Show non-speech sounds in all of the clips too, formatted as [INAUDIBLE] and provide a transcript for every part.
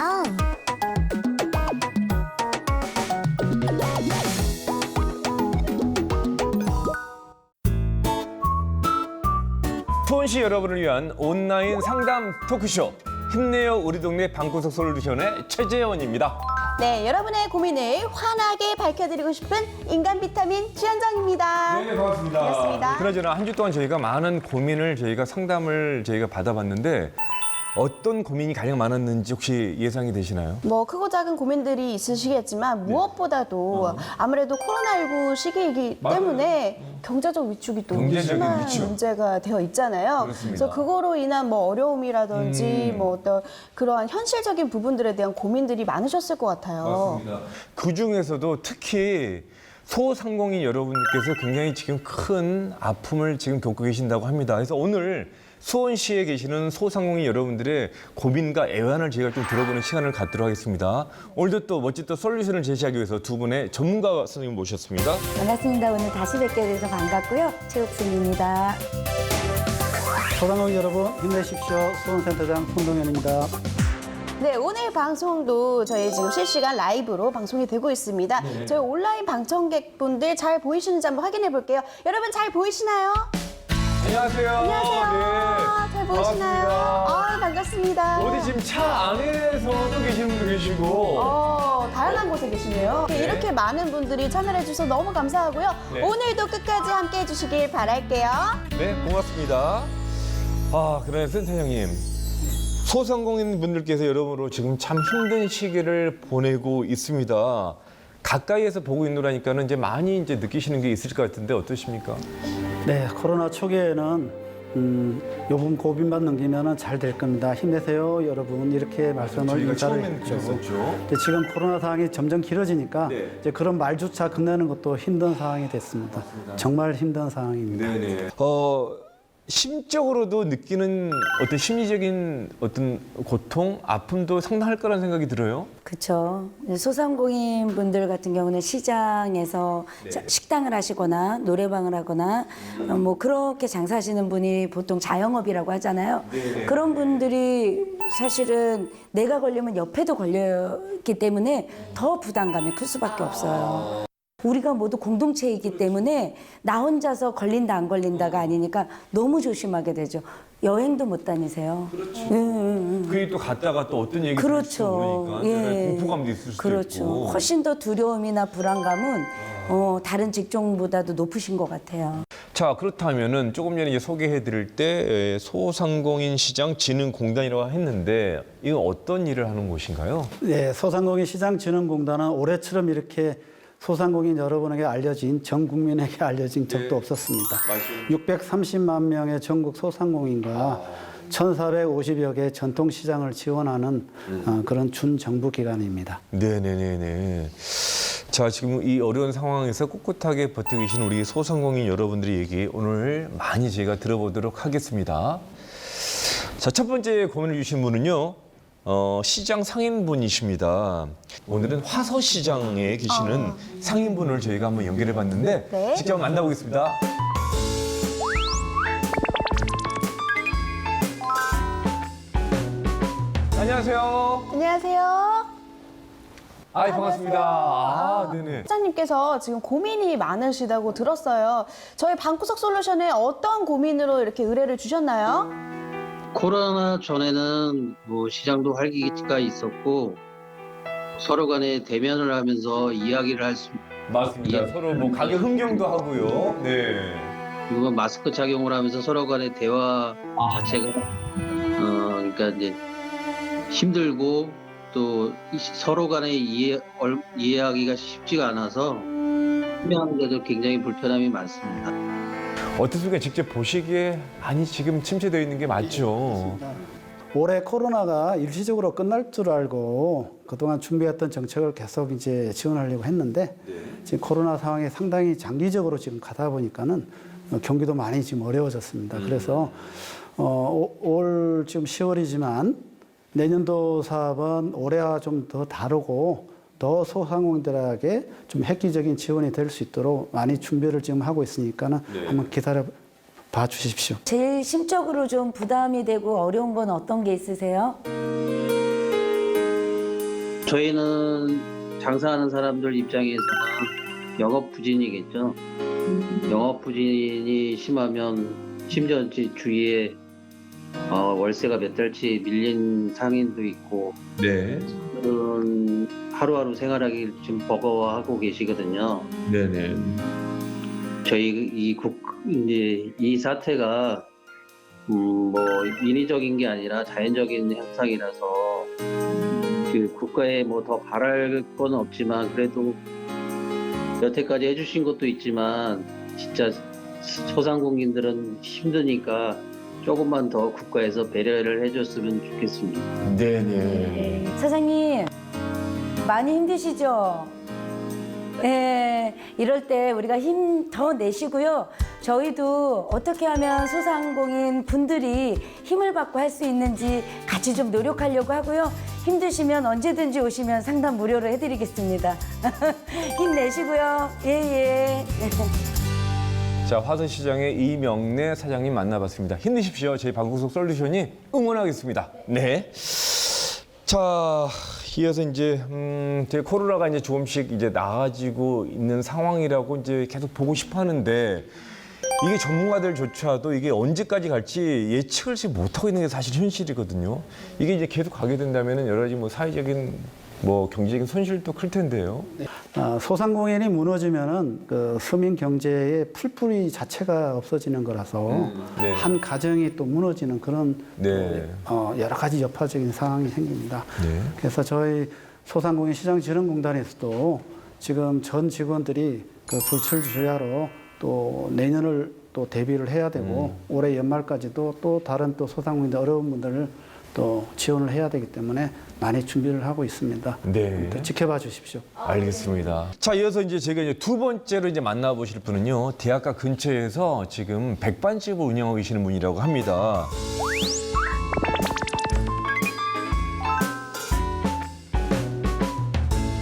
아, 수원시 여러분을 위한 온라인 상담 토크쇼 힘내요 우리 동네 방구석 솔루션의 최재원입니다. 네, 여러분의 고민을 환하게 밝혀드리고 싶은 인간 비타민 주현정입니다. 네, 반갑습니다. 반갑습니다. 그나저나 한 주 동안 저희가 많은 고민을 저희가 상담을 저희가 받아봤는데 어떤 고민이 가장 많았는지 혹시 예상이 되시나요? 뭐 크고 작은 고민들이 있으시겠지만 무엇보다도 아무래도 코로나19 시기이기 네. 맞아요. 때문에 경제적 위축이 또 경제적인 심한 위축. 문제가 되어 있잖아요. 그렇습니다. 음. 래서 그거로 인한 뭐 어려움이라든지 뭐 어떤 그러한 현실적인 부분들에 대한 고민들이 많으셨을 것 같아요. 그 중에서도 특히 소상공인 여러분께서 굉장히 지금 큰 아픔을 지금 겪고 계신다고 합니다. 그래서 오늘 수원시에 계시는 소상공인 여러분들의 고민과 애환을 저희가 좀 들어보는 시간을 갖도록 하겠습니다. 오늘도 또 멋진 또 솔루션을 제시하기 위해서 두 분의 전문가 선생님 모셨습니다. 반갑습니다. 오늘 다시 뵙게 돼서 반갑고요. 최옥순입니다. 소상공 여러분 힘내십시오. 수원센터장 손동현입니다. 네, 오늘 방송도 저희 지금 실시간 라이브로 방송이 되고 있습니다. 네. 저희 온라인 방청객분들 잘 보이시는지 한번 확인해 볼게요. 여러분 잘 보이시나요? 안녕하세요. 안녕하세요. 네. 잘 보이시나요? 아, 반갑습니다. 어디 지금 차 안에서도 계시는 분도 계시고 어, 다양한 곳에 계시네요. 이렇게 많은 분들이 참여해 주셔서 너무 감사하고요. 네. 오늘도 끝까지 함께 해 주시길 바랄게요. 네, 고맙습니다. 아, 그래 센터장님. 소상공인 분들께서 여러모로 지금 참 힘든 시기를 보내고 있습니다. 가까이에서 보고 있노라니까는 이제 많이 이제 느끼시는 게 있을 것 같은데 어떠십니까? 네, 코로나 초기에는 음, 요번 고비만 넘기면 잘 될 겁니다. 힘내세요, 여러분. 이렇게 말씀을 저희가 인사를 했죠. 근데 지금 코로나 상황이 점점 길어지니까 네. 이제 그런 말조차 끝내는 것도 힘든 상황이 됐습니다. 정말 힘든 상황입니다. 네네. 어, 심적으로도 느끼는 어떤 심리적인 어떤 고통, 아픔도 상당할 거라는 생각이 들어요. 그렇죠. 소상공인 분들 같은 경우는 시장에서 자- 식당을 하시거나 노래방을 하거나 어, 뭐 그렇게 장사하시는 분이 보통 자영업이라고 하잖아요. 그런 분들이 사실은 내가 걸리면 옆에도 걸렸기 때문에 더 부담감이 클 수밖에 없어요. 우리가 모두 공동체이기 때문에 나 혼자서 걸린다 안 걸린다가 아니니까 너무 조심하게 되죠. 여행도 못 다니세요. 그렇죠. 그게 또 갔다가 또 어떤 얘기가 그렇죠. 그러니까 약간 공포감도 있을 수도 그렇죠. 있고. 훨씬 더 두려움이나 불안감은 어, 다른 직종보다도 높으신 것 같아요. 자 그렇다면은 조금 전에 이제 소개해드릴 때 에, 소상공인 시장 진흥공단이라고 했는데 이건 어떤 일을 하는 곳인가요? 네, 소상공인 시장 진흥공단은 올해처럼 이렇게 소상공인 여러분에게 알려진 전 국민에게 알려진 적도 없었습니다. 630만 명의 전국 소상공인과 1,450여 개 전통 시장을 지원하는 어, 그런 준정부 기관입니다. 네네네네. 자 지금 이 어려운 상황에서 꿋꿋하게 버티고 계신 우리 소상공인 여러분들의 얘기 오늘 많이 저희가 들어보도록 하겠습니다. 자 첫 번째 고민을 주신 분은요. 어, 시장 상인분이십니다. 오늘은 화서시장에 계시는 상인분을 저희가 한번 연결해 봤는데 네. 직접 만나보겠습니다. 안녕하세요. 안녕하세요. 아, 반갑습니다. 아, 네네. 사장님께서 지금 고민이 많으시다고 들었어요. 저희 방구석 솔루션에 어떤 고민으로 이렇게 의뢰를 주셨나요? 코로나 전에는 뭐 시장도 활기가 있었고 서로 간에 대면을 하면서 이야기를 할 수, 맞습니다. 예. 서로 뭐 가격 흥경도 하고요. 네. 그리고 마스크 착용을 하면서 서로 간의 대화 자체가 어 그러니까 이제 힘들고 또 이- 서로 간에 이해 얼- 이해하기가 쉽지가 않아서 판매하는데도 굉장히 불편함이 많습니다. 어떻습니까? 직접 보시기에 많이 지금 침체되어 있는 게 맞죠? 올해 코로나가 일시적으로 끝날 줄 알고 그동안 준비했던 정책을 계속 이제 지원하려고 했는데 지금 코로나 상황이 상당히 장기적으로 지금 가다 보니까는 어, 경기도 많이 지금 어려워졌습니다. 그래서 어, 오- 올 지금 10월이지만 내년도 사업은 올해와 좀 더 다르고 더 소상공인들에게 좀 획기적인 지원이 될 수 있도록 많이 준비를 지금 하고 있으니까는 한번 기다려 봐 주십시오. 제일 심적으로 좀 부담이 되고 어려운 건 어떤 게 있으세요? 저희는 장사하는 사람들 입장에서는 영업 부진이겠죠. 영업 부진이 심하면 심지어 주위에 어, 월세가 몇 달치 밀린 상인도 있고 네. 하루하루 생활하기 좀 버거워하고 계시거든요. 네네. 저희 이 국 이제 이 사태가 음, 뭐 인위적인 게 아니라 자연적인 현상이라서 그 국가에 뭐 더 바랄 건 없지만 그래도 여태까지 해주신 것도 있지만 진짜 소상공인들은 힘드니까 조금만 더 국가에서 배려를 해줬으면 좋겠습니다. 네네. 사장님 많이 힘드시죠? 예, 이럴 때 우리가 힘 더 내시고요. 저희도 어떻게 하면 소상공인 분들이 힘을 받고 할 수 있는지 같이 좀 노력하려고 하고요. 힘드시면 언제든지 오시면 상담 무료로 해드리겠습니다. [LAUGHS] 힘내시고요. 예, 예. [LAUGHS] 자, 화성시장의 이명래 사장님 만나봤습니다. 힘내십시오. 저희 방구석 솔루션이 응원하겠습니다. 네. 자, 이어서 이제 음, 저희 코로나가 이제 조금씩 이제 나아지고 있는 상황이라고 이제 계속 보고 싶어 하는데 이게 전문가들조차도 이게 언제까지 갈지 예측을 지금 못하고 있는 게 사실 현실이거든요. 이게 이제 계속 가게 된다면 여러 가지 뭐 사회적인 뭐 경제적인 손실도 클 텐데요. 아, 소상공인이 무너지면은 그 서민 경제의 풀뿌리 자체가 없어지는 거라서 네. 한 가정이 또 무너지는 그런 네. 어, 여러 가지 여파적인 상황이 생깁니다. 네. 그래서 저희 소상공인 시장진흥공단에서도 지금 전 직원들이 그 불출 주야로 또 내년을 또 대비를 해야 되고 올해 연말까지도 또 다른 또 소상공인들 어려운 분들을 또 지원을 해야 되기 때문에 많이 준비를 하고 있습니다. 네. 또 지켜봐 주십시오. 알겠습니다. 자, 이어서 이제 제가 이제 두 번째로 이제 만나보실 분은요, 대학가 근처에서 지금 백반집을 운영하고 계시는 분이라고 합니다.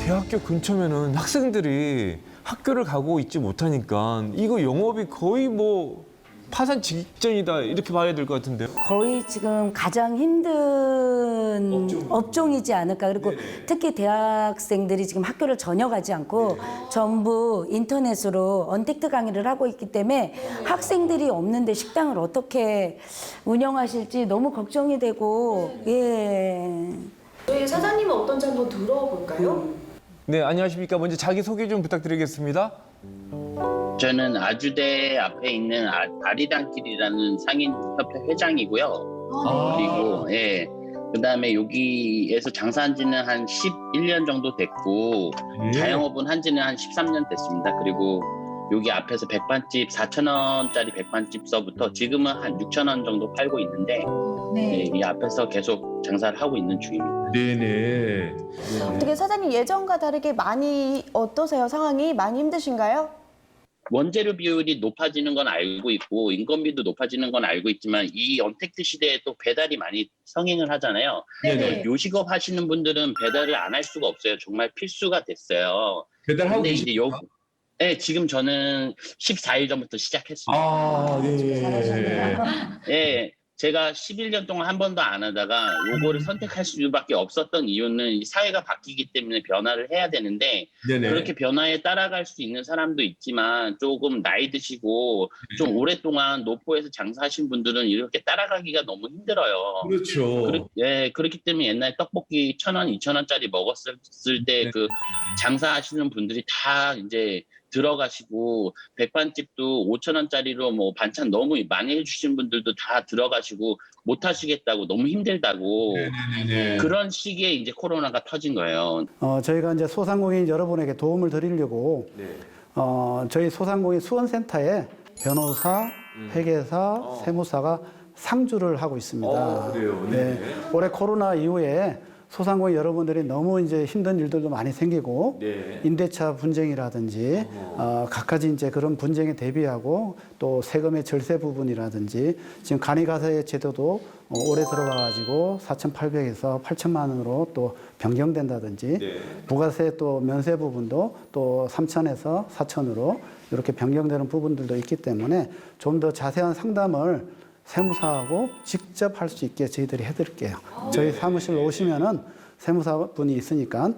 대학교 근처면은 학생들이 학교를 가고 있지 못하니까 이거 영업이 거의 뭐 파산 직전이다 이렇게 봐야 될 것 같은데요. 거의 지금 가장 힘든 업종 이지 않을까. 그리고 특히 대학생들이 지금 학교를 전혀 가지 않고 전부 인터넷으로 언택트 강의를 하고 있기 때문에 학생들이 없는데 식당을 어떻게 운영하실지 너무 걱정이 되고, 예. 저희 사장님은 어떤지 한번 들어볼까요? 네, 안녕하십니까. 먼저 자기 소개 좀 부탁드리겠습니다. 저는 아주대 앞에 있는 아, 아리단길이라는 상인협회 회장이고요. 그리고 예. 그다음에 여기에서 장사한 지는 한 11년 정도 됐고 자영업은 한 지는 한 13년 됐습니다. 그리고 여기 앞에서 백반집 4,000원짜리 백반집서부터 지금은 한 6,000원 정도 팔고 있는데 예, 이 앞에서 계속 장사를 하고 있는 중입니다. 네네. 어떻게 사장님 예전과 다르게 많이 어떠세요? 상황이 많이 힘드신가요? 원재료 비율이 높아지는 건 알고 있고 인건비도 높아지는 건 알고 있지만 이 언택트 시대에 또 배달이 많이 성행을 하잖아요. 네네. 요식업 하시는 분들은 배달을 안 할 수가 없어요. 정말 필수가 됐어요. 배달하고 계십니까? 요 네, 지금 저는 14일 전부터 시작했습니다. 아, 네. 예, 제가 11년 동안 한 번도 안 하다가 요거를 선택할 수밖에 없었던 이유는 이 사회가 바뀌기 때문에 변화를 해야 되는데 네네. 그렇게 변화에 따라갈 수 있는 사람도 있지만 조금 나이 드시고 좀 오랫동안 노포에서 장사하신 분들은 이렇게 따라가기가 너무 힘들어요. 그렇죠. 그렇, 예, 그렇기 때문에 옛날 떡볶이 천 원, 이천 원짜리 먹었을 때 그 장사하시는 분들이 다 이제 들어가시고 백반집도 오천 원짜리로 뭐 반찬 너무 많이 해주신 분들도 다 들어가시고 못 하시겠다고 너무 힘들다고 네네. 그런 시기에 이제 코로나가 터진 거예요. 어, 저희가 이제 소상공인 여러분에게 도움을 드리려고 어, 저희 소상공인 수원센터에 변호사, 회계사, 세무사가 상주를 하고 있습니다. 어, 그래요? 네. 올해 코로나 이후에 소상공인 여러분들이 너무 이제 힘든 일들도 많이 생기고 네. 임대차 분쟁이라든지 어, 각가지 이제 그런 분쟁에 대비하고 또 세금의 절세 부분이라든지 지금 간이가세 제도도 어, 올해 들어와가지고 4,800에서 8천만 원으로 또 변경된다든지 부가세 또 면세 부분도 또 3천에서 4천으로 이렇게 변경되는 부분들도 있기 때문에 좀 더 자세한 상담을 세무사하고 직접 할 수 있게 저희들이 해드릴게요. 저희 사무실 오시면은 세무사 분이 있으니까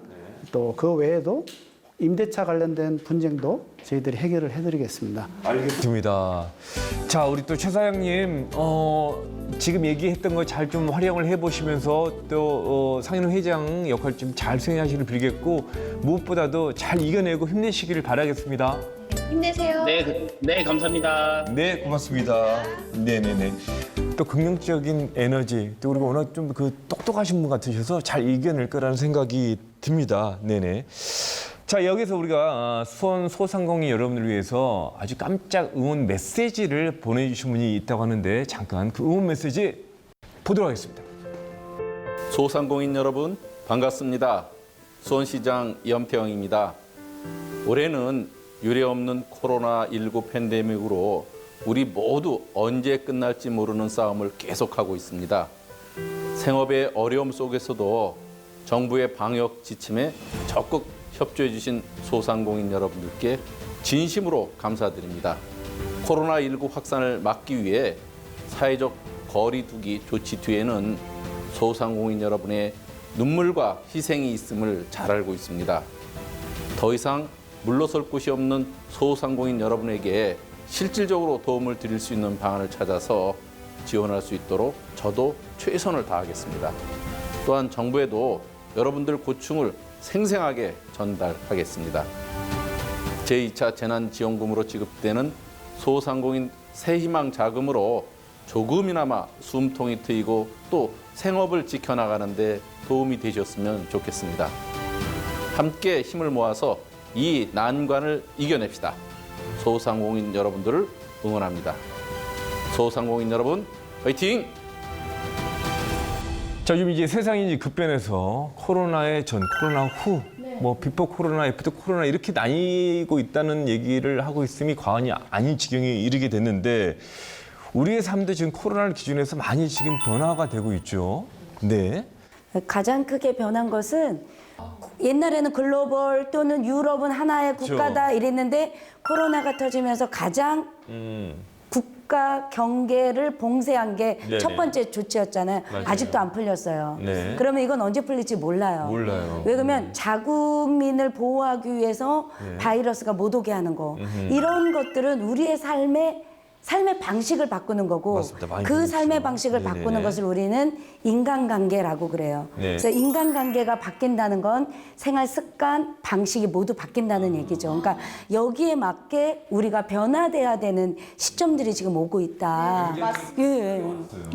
또 그 외에도 임대차 관련된 분쟁도 저희들이 해결을 해드리겠습니다. 알겠습니다. 자, 우리 또 최 사장님, 어, 지금 얘기했던 거 잘 좀 활용을 해보시면서 또 어, 상인 회장 역할 좀 잘 수행하시길 빌겠고 무엇보다도 잘 이겨내고 힘내시기를 바라겠습니다. 힘내세요. 네, 그- 네 감사합니다. 네, 고맙습니다. 네네네. 또 긍정적인 에너지, 또 그리고 워낙 좀 그 똑똑하신 분 같으셔서 잘 이겨낼 거라는 생각이 듭니다. 네네. 자, 여기서 우리가 아, 수원 소상공인 여러분을 위해서 아주 깜짝 응원 메시지를 보내주신 분이 있다고 하는데 잠깐 그 응원 메시지 보도록 하겠습니다. 소상공인 여러분 반갑습니다. 수원시장 염태영입니다. 올해는 유례 없는 코로나19 팬데믹으로 우리 모두 언제 끝날지 모르는 싸움을 계속하고 있습니다. 생업의 어려움 속에서도 정부의 방역 지침에 적극 협조해 주신 소상공인 여러분들께 진심으로 감사드립니다. 코로나19 확산을 막기 위해 사회적 거리두기 조치 뒤에는 소상공인 여러분의 눈물과 희생이 있음을 잘 알고 있습니다. 더 이상 물러설 곳이 없는 소상공인 여러분에게 실질적으로 도움을 드릴 수 있는 방안을 찾아서 지원할 수 있도록 저도 최선을 다하겠습니다. 또한 정부에도 여러분들 고충을 생생하게 전달하겠습니다. 제2차 재난지원금으로 지급되는 소상공인 새희망 자금으로 조금이나마 숨통이 트이고 또 생업을 지켜나가는 데 도움이 되셨으면 좋겠습니다. 함께 힘을 모아서 이 난관을 이겨냅시다. 소상공인 여러분들을 응원합니다. 소상공인 여러분, 화이팅! 자, 요즘 이제 세상이 이제 급변해서 코로나의 전, 코로나 후, 뭐 비포 코로나, 애프터 코로나 이렇게 나뉘고 있다는 얘기를 하고 있음이 과언이 아닌 지경에 이르게 됐는데 우리의 삶도 지금 코로나를 기준해서 많이 지금 변화가 되고 있죠. 네. 가장 크게 변한 것은 옛날에는 글로벌 또는 유럽은 하나의. 국가다 이랬는데 코로나가 터지면서 가장 음. 국가 경계를 봉쇄한 게 네네. 첫 번째 조치였잖아요. 맞아요. 아직도 안 풀렸어요. 네. 그러면 이건 언제 풀릴지 몰라요. 몰라요. 왜 그러면 자국민을 보호하기 위해서 네. 바이러스가 못 오게 하는 거. 이런 것들은 우리의 삶의 삶의 방식을 바꾸는 거고 맞습니다. 많이 그 그렇죠. 삶의 방식을 네네네. 바꾸는 것을 우리는 인간관계라고 그래요. 네. 그래서 인간관계가 바뀐다는 건 생활 습관, 방식이 모두 바뀐다는 얘기죠. 그러니까 여기에 맞게 우리가 변화돼야 되는 시점들이 지금 오고 있다. 예.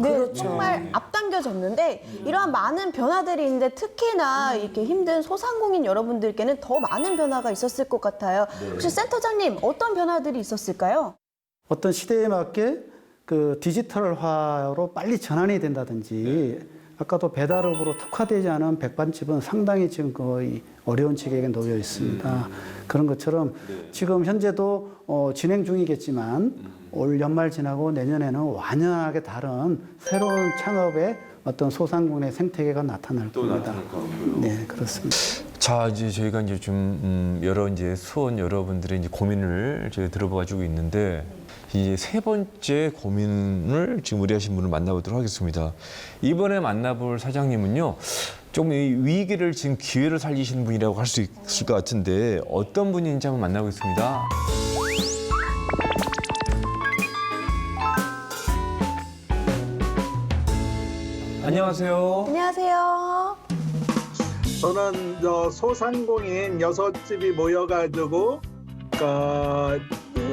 네, 그렇죠. 정말 앞당겨졌는데 이러한 많은 변화들이 있는데 특히나 이렇게 힘든 소상공인 여러분들께는 더 많은 변화가 있었을 것 같아요. 혹시 센터장님 어떤 변화들이 있었을까요? 어떤 시대에 맞게 그 디지털화로 빨리 전환이 된다든지 아까도 배달업으로 특화되지 않은 백반집은 상당히 지금 거의 어려운 지경에 놓여 있습니다. 그런 것처럼 지금 현재도 어, 진행 중이겠지만 올 연말 지나고 내년에는 완연하게 다른 새로운 창업의 어떤 소상공인의 생태계가 나타날 겁니다. 네, 그렇습니다. 자, 이제 저희가 이제 좀 음, 여러 이제 수원 여러분들의 이제 고민을 저희 들어봐가지고 있는데 이제 세 번째 고민을 지금 의뢰하신 분을 만나보도록 하겠습니다. 이번에 만나볼 사장님은요. 좀 이 위기를 지금 기회로 살리시는 분이라고 할 수 있을 것 같은데 어떤 분인지 한번 만나보겠습니다. 안녕하세요. 안녕하세요. 저는 저 소상공인 여섯 집이 모여가지고 그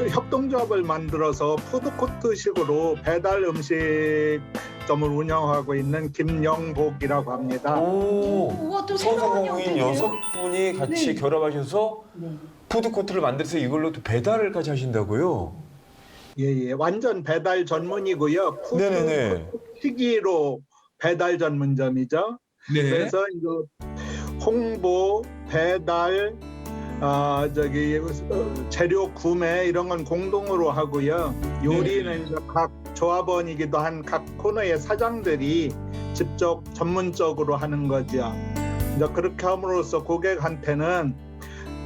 협동조합을 만들어서 푸드코트식으로 배달 음식점을 운영하고 있는 김영복이라고 합니다. 오, 소상공인 여섯 분이 같이 결합하셔서 푸드코트를 만들어서 이걸로 또 배달을까지 하신다고요? 예 예, 완전 배달 전문이고요. 네네네. 푸드 튀기로 배달 전문점이죠. 네. 그래서 이제 홍보, 배달, 아 저기 어, 재료 구매 이런 건 공동으로 하고요. 요리는 이제 각 조합원이기도 한 각 코너의 사장들이 직접 전문적으로 하는 거죠. 이제 그렇게 함으로써 고객한테는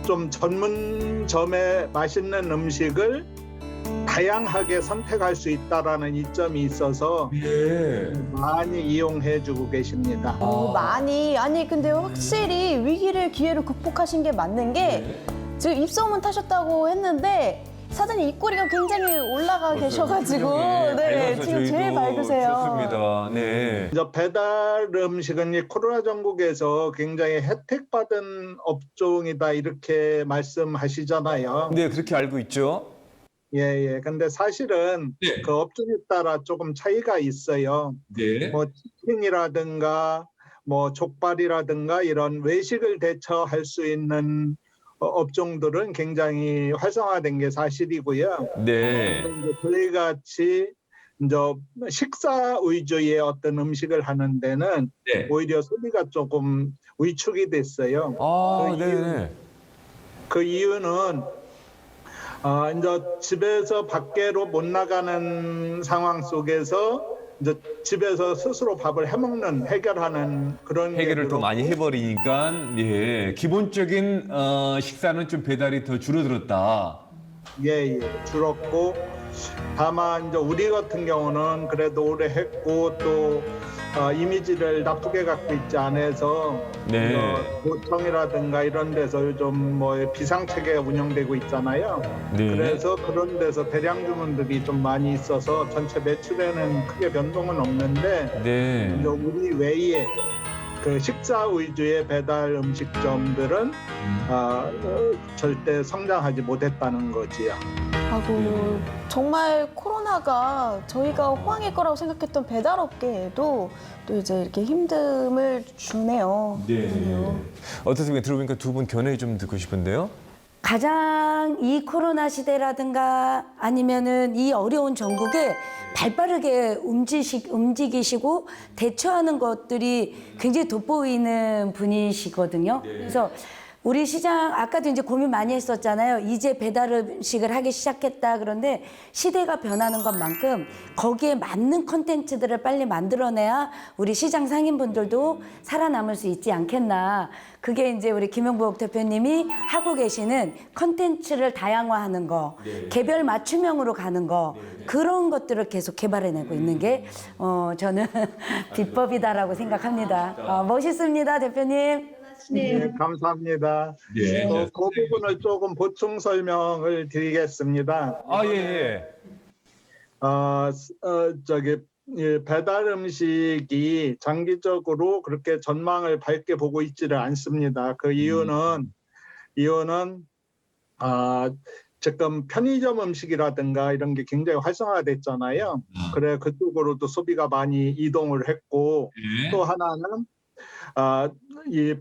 좀 전문점의 맛있는 음식을 다양하게 선택할 수 있다라는 이점이 있어서 예. 많이 이용해 주고 계십니다. 오, 많이 아니 근데 확실히 위기를 기회로 극복하신 게 맞는 게 지금 입소문 타셨다고 했는데 사장님 입꼬리가 굉장히 올라가 계셔가지고 네 지금 제일 밝으세요. 좋습니다. 네. 이제 배달 음식은 이 코로나 전국에서 굉장히 혜택받은 업종이다 이렇게 말씀하시잖아요. 네, 그렇게 알고 있죠. 예, 예. 근데 사실은 네. 그 업종에 따라 조금 차이가 있어요. 네. 뭐 치킨이라든가 뭐 족발이라든가 이런 외식을 대처할 수 있는 어, 업종들은 굉장히 활성화된 게 사실이고요. 네. 저희 같이 이제 식사 위주의 어떤 음식을 하는 데는 네. 오히려 소비가 조금 위축이 됐어요. 아, 그 네. 이유는- 그 이유는 아 이제 집에서 밖으로 못 나가는 상황 속에서 이제 집에서 스스로 밥을 해먹는 해결하는 그런 게 해결을 더 들어오고 많이 해버리니까 예 기본적인 어, 식사는 좀 배달이 더 줄어들었다. 예, 예, 줄었고 다만 이제 우리 같은 경우는 그래도 오래 했고 또 어, 이미지를 나쁘게 갖고 있지 않아서 네. 어, 도청이라든가 이런 데서 요즘 뭐 비상 체계가 운영되고 있잖아요. 네. 그래서 그런 데서 대량 주문들이 좀 많이 있어서 전체 매출에는 크게 변동은 없는데 네. 이제 우리 외에 그 식사 위주의 배달 음식점들은 아, 어, 절대 성장하지 못했다는 거지요. 하고 정말 코로나가 저희가 호황일 거라고 생각했던 배달업계에도 또 이제 이렇게 힘듦을 주네요. 네. 어떻습니까? 들어보니까 두 분 견해 좀 듣고 싶은데요. 가장 이 코로나 시대라든가 아니면은 이 어려운 전국에 발빠르게 움직이시, 움직이시고 대처하는 것들이 굉장히 돋보이는 분이시거든요. 그래서 우리 시장 아까도 이제 고민 많이 했었잖아요. 이제 배달 음식을 하기 시작했다. 그런데 시대가 변하는 것만큼 거기에 맞는 컨텐츠들을 빨리 만들어내야 우리 시장 상인분들도 살아남을 수 있지 않겠나. 그게 이제 우리 김영복 대표님이 하고 계시는 컨텐츠를 다양화하는 거, 개별 맞춤형으로 가는 거, 그런 것들을 계속 개발해내고 있는 게 어, 저는 [LAUGHS] 비법이다라고 생각합니다. 어, 멋있습니다, 대표님. 네, 감사합니다. 네. 어, 그 부분을 조금 보충 설명을 드리겠습니다. 아 예. 예. 어, 스- 어, 저기 예, 배달 음식이 장기적으로 그렇게 전망을 밝게 보고 있지를 않습니다. 그 이유는 이유는 아 지금 편의점 음식이라든가 이런 게 굉장히 활성화됐잖아요. 그래 그쪽으로도 소비가 많이 이동을 했고 또 하나는 아, 이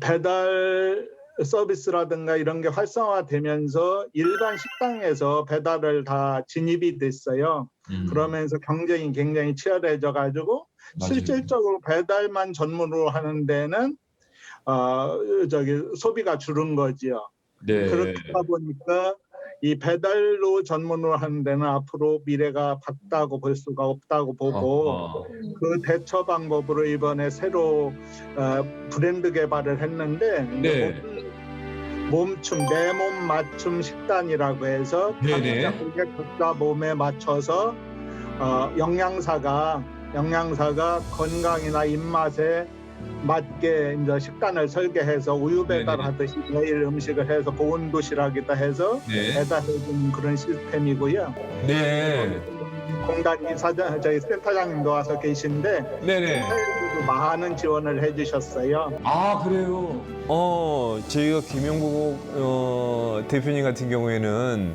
배달 서비스라든가 이런 게 활성화되면서 일반 식당에서 배달을 다 진입이 됐어요. 그러면서 경쟁이 굉장히 치열해져 가지고 실질적으로 배달만 전문으로 하는 데는 어, 저기 소비가 줄은 거지요. 네. 그렇다 보니까 이 배달로 전문으로 하는 데는 앞으로 미래가 밝다고 볼 수가 없다고 보고. 그 대처 방법으로 이번에 새로 어, 브랜드 개발을 했는데 네. 몸- 몸춤 내 몸 맞춤 식단이라고 해서 네네. 각자 고객 각자 몸에 맞춰서 어, 영양사가 영양사가 건강이나 입맛에 맞게 이제 식단을 설계해서 우유 배달하듯이 매일 음식을 해서 보온 도시락이다 해서 네. 배달해주는 그런 시스템이고요. 네. 공단 이사장 저희 센터장님도 와서 계신데 네네. 사회에서도 많은 지원을 해주셨어요. 아 그래요. 어 저희가 김영국 어, 대표님 같은 경우에는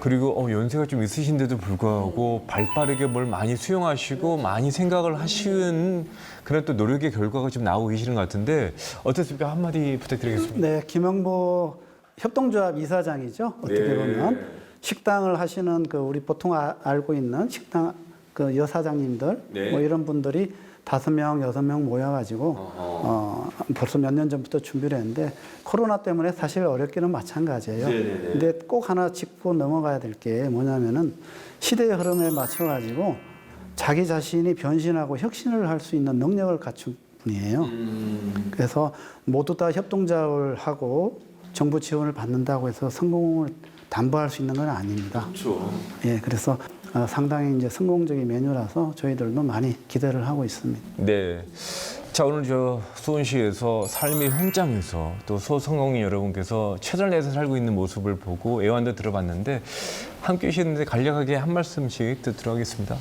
그리고 어, 연세가 좀 있으신데도 불구하고 발빠르게 뭘 많이 수용하시고 많이 생각을 하시는 그런 또 노력의 결과가 좀 나오고 계시는 것 같은데 어떻습니까 한마디 부탁드리겠습니다. 네, 김영보 협동조합 이사장이죠. 어떻게 네. 보면 식당을 하시는 그 우리 보통 아- 알고 있는 식당 그 여사장님들 네. 뭐 이런 분들이 다섯 명, 여섯 명 모여가지고 어, 벌써 몇 년 전부터 준비를 했는데 코로나 때문에 사실 어렵기는 마찬가지예요. 근데 꼭 하나 짚고 넘어가야 될 게 뭐냐면은 시대의 흐름에 맞춰가지고 자기 자신이 변신하고 혁신을 할 수 있는 능력을 갖춘 분이에요. 그래서 모두 다 협동작업을 하고 정부 지원을 받는다고 해서 성공을 담보할 수 있는 건 아닙니다. 그렇죠. 예, 그래서 어, 상당히 이제 성공적인 메뉴라서 저희들도 많이 기대를 하고 있습니다. 네. 자 오늘 저 수원시에서 삶의 현장에서 또 소상공인 여러분께서 최선을 다해서 살고 있는 모습을 보고 애완도 들어봤는데 함께 계시는데 간략하게 한 말씀씩 듣도록 하겠습니다.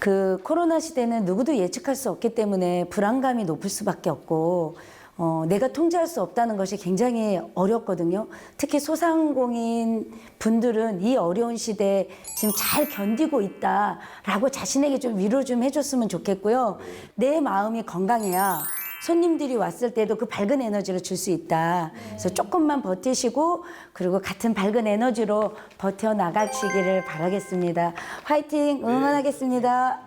그 코로나 시대는 누구도 예측할 수 없기 때문에 불안감이 높을 수밖에 없고 어, 내가 통제할 수 없다는 것이 굉장히 어렵거든요. 특히 소상공인 분들은 이 어려운 시대에 지금 잘 견디고 있다라고 자신에게 좀 위로 좀 해줬으면 좋겠고요. 내 마음이 건강해야 손님들이 왔을 때도 그 밝은 에너지를 줄 수 있다. 그래서 조금만 버티시고 그리고 같은 밝은 에너지로 버텨 나가시기를 바라겠습니다. 화이팅 응원하겠습니다.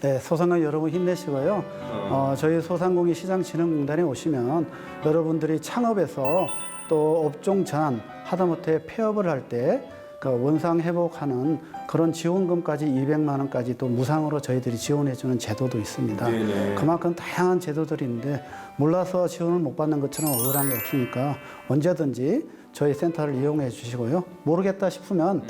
네, 소상공인 여러분 힘내시고요. 어, 저희 소상공인 시장진흥공단에 오시면 여러분들이 창업에서 또 업종 전환, 하다못해 폐업을 할때그 원상 회복하는 그런 지원금까지 200만 원까지 또 무상으로 저희들이 지원해주는 제도도 있습니다. 그만큼 다양한 제도들이 있는데 몰라서 지원을 못 받는 것처럼 억울한 게 없으니까 언제든지 저희 센터를 이용해 주시고요. 모르겠다 싶으면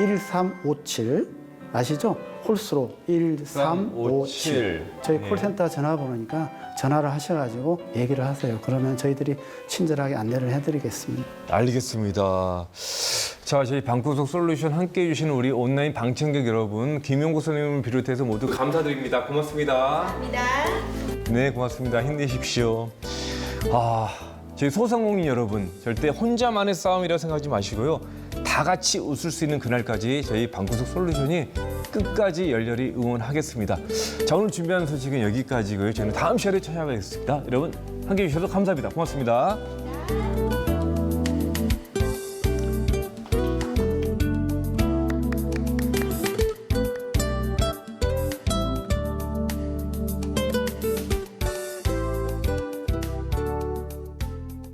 1357 아시죠? 홀수로 1357 저희 콜센터 전화번호니까 전화를 하셔가지고 얘기를 하세요. 그러면 저희들이 친절하게 안내를 해드리겠습니다. 알겠습니다. 자, 저희 방구석 솔루션 함께 해주시는 우리 온라인 방청객 여러분, 김용구 선생님을 비롯해서 모두 감사드립니다. 고맙습니다. 감사합니다. 네, 고맙습니다. 힘내십시오. 아, 저희 소상공인 여러분, 절대 혼자만의 싸움이라고 생각하지 마시고요. 다 같이 웃을 수 있는 그날까지 저희 방구석 솔루션이 끝까지 열렬히 응원하겠습니다. 자, 오늘 준비한 소식은 여기까지고요. 저는 다음 시간에 찾아가겠습니다. 여러분, 함께 해주셔서 감사합니다. 고맙습니다.